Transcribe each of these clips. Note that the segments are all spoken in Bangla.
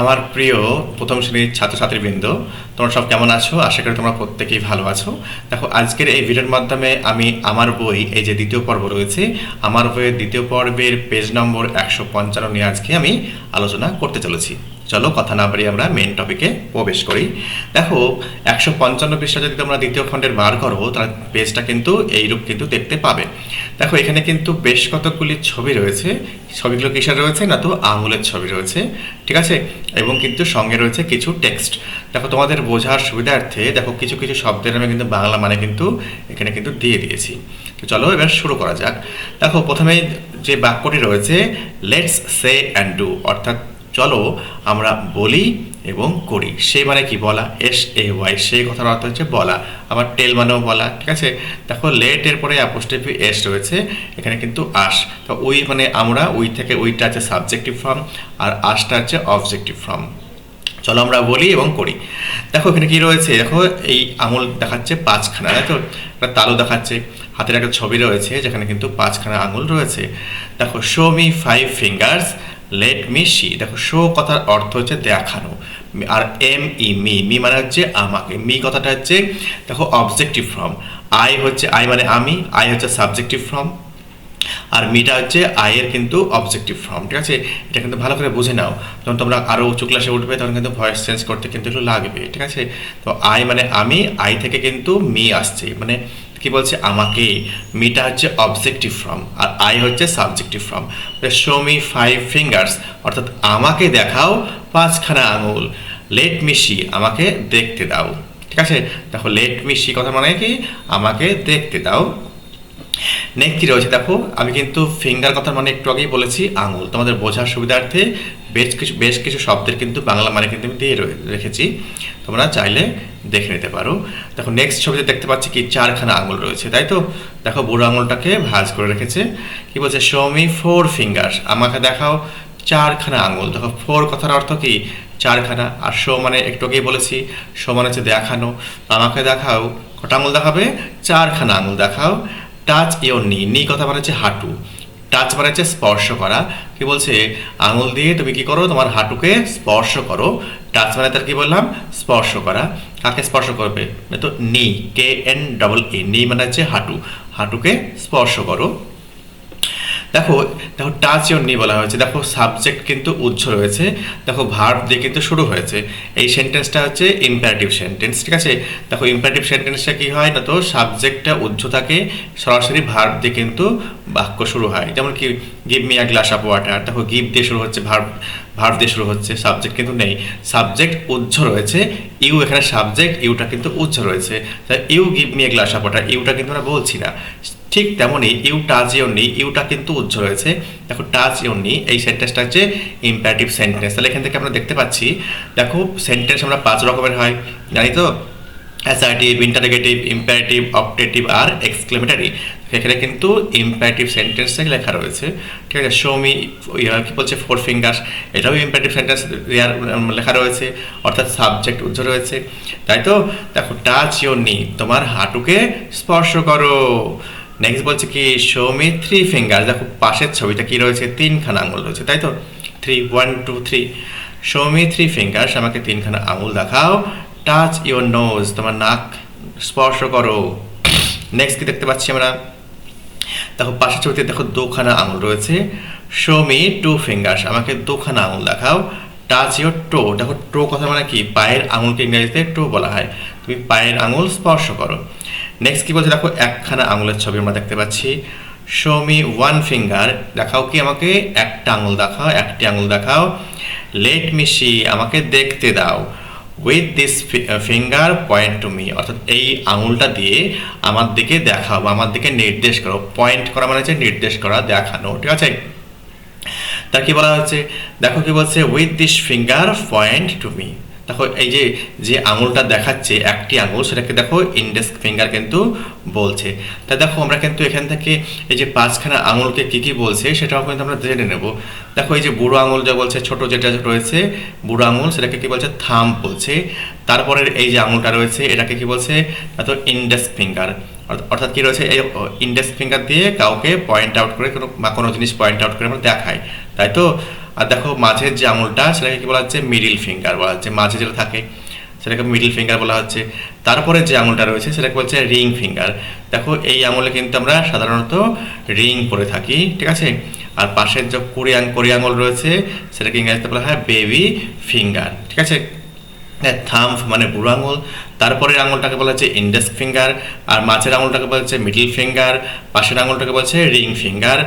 আমার প্রিয় প্রথম শ্রেণির ছাত্রছাত্রীবৃন্দ, তোমরা সব কেমন আছো? আশা করি তোমরা প্রত্যেকেই ভালো আছো। দেখো, আজকের এই ভিডিওর মাধ্যমে আমি আমার বই, এই যে দ্বিতীয় পর্ব রয়েছে, আমার বইয়ের দ্বিতীয় পর্বের পেজ নম্বর একশো পঞ্চান্ন নিয়ে আজকে আমি আলোচনা করতে চলেছি। চলো কথা না বাড়িয়ে আমরা মেন টপিকে প্রবেশ করি। দেখো, একশো পঞ্চান্ন পৃষ্ঠা যদি তোমরা দ্বিতীয় খণ্ডের বার করো, তাহলে পেজটা কিন্তু এইরূপ কিন্তু দেখতে পাবে। দেখো, এখানে কিন্তু বেশ কতগুলি ছবি রয়েছে। ছবিগুলো কিসের রয়েছে না তো আঙুলের ছবি রয়েছে, ঠিক আছে? এবং কিন্তু সঙ্গে রয়েছে কিছু টেক্সট দেখো, তোমাদের বোঝার সুবিধার্থে দেখো, কিছু কিছু শব্দের আমি কিন্তু বাংলা মানে কিন্তু এখানে কিন্তু দিয়ে দিয়েছি। তো চলো এবার শুরু করা যাক। দেখো, প্রথমে যে বাক্যটি রয়েছে লেটস সে অ্যান্ড ডু অর্থাৎ চলো আমরা বলি এবং করি। সে মানে কি বলা? এস এ ওয়াই সেই কথার অর্থ হচ্ছে বলা। আবার টেল মানেও বলা, ঠিক আছে? দেখো লেট এর পরে অ্যাপোস্ট্রফি এস রয়েছে, এখানে কিন্তু আস। তো ওই মানে আমরা ওই থেকে ওইটা আছে সাবজেক্টিভ ফর্ম আর আসটা হচ্ছে অবজেক্টিভ ফর্ম চলো আমরা বলি এবং করি। দেখো, এখানে কি রয়েছে? দেখো, এই আঙুল দেখাচ্ছে পাঁচখানা তো? একটা তালু দেখাচ্ছে, হাতের একটা ছবি রয়েছে, যেখানে কিন্তু পাঁচখানা আঙুল রয়েছে। দেখো show me five fingers let me see দেখো শো কথার অর্থ হচ্ছে দেখানো। আর এম ই মি মি মানে হচ্ছে আমাকে। মি কথাটা হচ্ছে, দেখো অবজেক্টিভ ফর্ম আই হচ্ছে আই মানে আমি আই হচ্ছে সাবজেক্টিভ ফর্ম আর মিটা হচ্ছে আয়ের কিন্তু অবজেক্টিভ ফর্ম ঠিক আছে? এটা কিন্তু ভালো করে বুঝে নাও। যখন তোমরা আরও উঁচু ক্লাসে উঠবে, তখন কিন্তু ভয়েস চেঞ্জ করতে কিন্তু একটু লাগবে। ঠিক আছে? তো আই মানে আমি আই থেকে কিন্তু মি আসছে। মানে কি বলছে? আমাকে মিটা হচ্ছে অবজেক্টিভ ফর্ম আর আই হচ্ছে subjective form show me five fingers অর্থাৎ আমাকে দেখাও পাঁচখানা আঙুল। লেট মিশি আমাকে দেখতে দাও। ঠিক আছে? দেখো লেট মিশি কথা মানে কি? আমাকে দেখতে দাও। নেক্সট কী রয়েছে দেখো, আমি কিন্তু ফিঙ্গার কথা মানে একটু আগেই বলেছি, আঙুল। তোমাদের বোঝার সুবিধার্থে বেশ কিছু বেশ কিছু শব্দের কিন্তু বাংলা মানে কিন্তু আমি দিয়ে রেখেছি। তোমরা চাইলে দেখে নিতে পারো। দেখো নেক্সট ছবিতে দেখতে পাচ্ছি কি চারখানা আঙুল রয়েছে, তাই তো? দেখো, বুড়ো আঙুলটাকে ভাজ করে রেখেছে। কি বলছে? শোমি ফোর ফিঙ্গার আমাকে দেখাও চারখানা আঙুল। দেখো ফোর কথার অর্থ কি? চারখানা। আর শো মানে একটু আগেই বলেছি শো মানে হচ্ছে দেখানো। আমাকে দেখাও, কটা আঙুল দেখাবে? চারখানা আঙুল দেখাও। টাচ ইওর নি নি কথা মানে হচ্ছে হাঁটু। টাচ মানে হচ্ছে স্পর্শ করা। কি বলছে? আঙুল দিয়ে তুমি কি করো? তোমার হাঁটুকে স্পর্শ করো। টাচ মানে তার কি বললাম? স্পর্শ করা। কাকে স্পর্শ করবে? তো নি কে এন ডবল এ নি মানে হচ্ছে হাঁটু। হাঁটুকে স্পর্শ করো। দেখো দেখো টাচ ইউর নি বলা হয়েছে। দেখো সাবজেক্ট কিন্তু উজ্জ্ব রয়েছে। দেখো ভার্ব দিয়ে কিন্তু শুরু হয়েছে। এই সেন্টেন্সটা হচ্ছে ইম্পারেটিভ সেন্টেন্স ঠিক আছে? দেখো ইম্পারেটিভ সেন্টেন্সটা কি হয় না তো? সাবজেক্টটা উজ্জ্ব থাকে, সরাসরি ভার্ব দিয়ে কিন্তু বাক্য শুরু হয়। যেমন কি give me a glass of water দেখো গিভ দিয়ে শুরু হচ্ছে ভার্ব ভার্ব দিয়ে শুরু হচ্ছে সাবজেক্ট কিন্তু নেই। সাবজেক্ট উজ্জ্ব রয়েছে ইউ এখানে সাবজেক্ট ইউটা কিন্তু উজ্জ্ব রয়েছে। You give me a glass of water Yuta কিন্তু আমরা বলছি না। ঠিক তেমনই ইউ টাচ ইউর নি, ইউটা কিন্তু উজ্জ্ব রয়েছে দেখো টাচ ইউর নি, এই সেন্টেন্সটা হচ্ছে ইম্পারেটিভ সেন্টেন্স তাহলে এখান থেকে আমরা দেখতে পাচ্ছি, দেখো সেন্টেন্স আমরা পাঁচ রকমের হয়। জানি তো? অ্যাসার্টিভ ইন্টারগেটিভ ইম্পারেটিভ অপটেটিভ আর এক্সক্লেমেটারি এখানে কিন্তু ইম্পারেটিভ সেন্টেন্সে লেখা রয়েছে। ঠিক আছে? শো মি কি বলছে? ফোর ফিঙ্গার্স এটাও ইম্পারেটিভ সেন্টেন্স লেখা রয়েছে। অর্থাৎ সাবজেক্ট উজ্জ্ব রয়েছে তাই তো? দেখো টাচ ইউর নি, তোমার হাঁটুকে স্পর্শ করো। নেক্সট বলছে কি শো মি থ্রি ফিঙ্গার দেখো, পাশের ছবিটা কি রয়েছে? তিনখানা আঙুল রয়েছে, তাই তো? Three one two three show me three fingers আমাকে তিনখানা আঙুল দেখাও। টাচ ইউর নোজ তোমার নাক স্পর্শ করো। নেক্সট কি দেখতে পাচ্ছি আমরা? দেখো, পাশের ছবিতে দেখো, দুখানা আঙুল রয়েছে। শো মি টু ফিঙ্গার্স আমাকে দুখানা আঙুল দেখাও। টাচ ইউর টো দেখো টো কথা মানে কি? পায়ের আঙুলকে ইংরেজিতে টো বলা হয়। তুমি পায়ের আঙুল স্পর্শ করো। নেক্সট কি বলছে দেখো একখানা আঙুলের ছবি আমরা দেখতে পাচ্ছি। শো মি ওয়ান ফিঙ্গার দেখাও কি আমাকে? একটা আঙুল দেখাও, একটি আঙুল দেখাও। লেট মি সি আমাকে দেখতে দাও। With this finger point to me অর্থাৎ এই আঙুলটা দিয়ে আমার দিকে দেখাও বা আমার দিকে নির্দেশ করো। পয়েন্ট করা মানে হচ্ছে নির্দেশ করা, দেখানো, ঠিক আছে? তার কি বলা হচ্ছে দেখো কি বলছে with this finger point to me দেখো, এই যে যে আঙুলটা দেখাচ্ছে, একটি আঙুল, সেটাকে দেখো ইন্ডেক্স ফিঙ্গার কিন্তু বলছে। তা দেখো, আমরা কিন্তু এখান থেকে এই যে পাঁচখানা আঙুলকে কি কি বলছে, সেটাও কিন্তু আমরা জেনে নেব। দেখো, এই যে বুড়ো আঙুল যা বলছে, ছোট যেটা রয়েছে, বুড়ো আঙুল, সেটাকে কি বলছে? থাম বলছে। তারপরের এই যে আঙুলটা রয়েছে, এটাকে কি বলছে? তা ইন্ডেক্স ফিঙ্গার অর্থাৎ কি রয়েছে? এই ইন্ডেক্স ফিঙ্গার দিয়ে কাউকে পয়েন্ট আউট করে কোনো, বা কোনো জিনিস পয়েন্ট আউট করে আমরা দেখাই। তাই তো? আর দেখো মাঝের যে আঙুলটা, সেটাকে কি বলা হচ্ছে? মিডিল ফিঙ্গার বলা হচ্ছে। মাঝে যেটা থাকে, সেটাকে মিডিল ফিঙ্গার বলা হচ্ছে। তারপরে যে আঙুলটা রয়েছে, সেটাকে বলছে রিং ফিঙ্গার দেখো, এই আঙুলে কিন্তু আমরা সাধারণত রিং পরে থাকি, ঠিক আছে? আর পাশের যে কুড়ি আং কুড়ি আঙুল রয়েছে, সেটাকে ইংরেজিতে বলা হয় বেবি ফিঙ্গার ঠিক আছে? থাম্প মানে বুড়ো আঙুল। তারপরের আঙুলটাকে বলা হচ্ছে ইন্ডেক্স ফিঙ্গার আর মাঝের আঙুলটাকে বলছে মিডল ফিঙ্গার পাশের আঙুলটাকে বলছে রিং ফিঙ্গার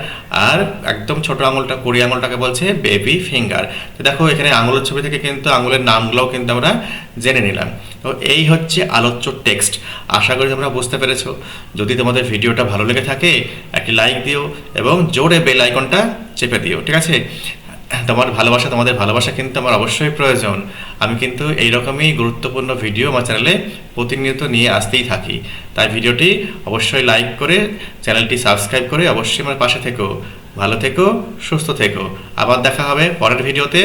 আর একদম ছোট আঙুলটা, কুড়ি আঙুলটাকে বলছে বেবি ফিঙ্গার তো দেখো, এখানে আঙুলের ছবি থেকে কিন্তু আঙুলের নামগুলোও কিন্তু আমরা জেনে নিলাম। তো এই হচ্ছে আলোচ্য টেক্সট আশা করি তোমরা বুঝতে পেরেছ। যদি তোমাদের ভিডিওটা ভালো লেগে থাকে, একটি লাইক দিও এবং জোরে বেল আইকনটা চেপে দিও, ঠিক আছে? তোমার ভালোবাসা, তোমাদের ভালোবাসা কিন্তু আমার অবশ্যই প্রয়োজন। আমি কিন্তু এইরকমই গুরুত্বপূর্ণ ভিডিও আমার চ্যানেলে প্রতিনিয়ত নিয়ে আসতেই থাকি। তাই ভিডিওটি অবশ্যই লাইক করে, চ্যানেলটি সাবস্ক্রাইব করে অবশ্যই আমার পাশে থেকো। ভালো থেকো, সুস্থ থেকো। আবার দেখা হবে পরের ভিডিওতে।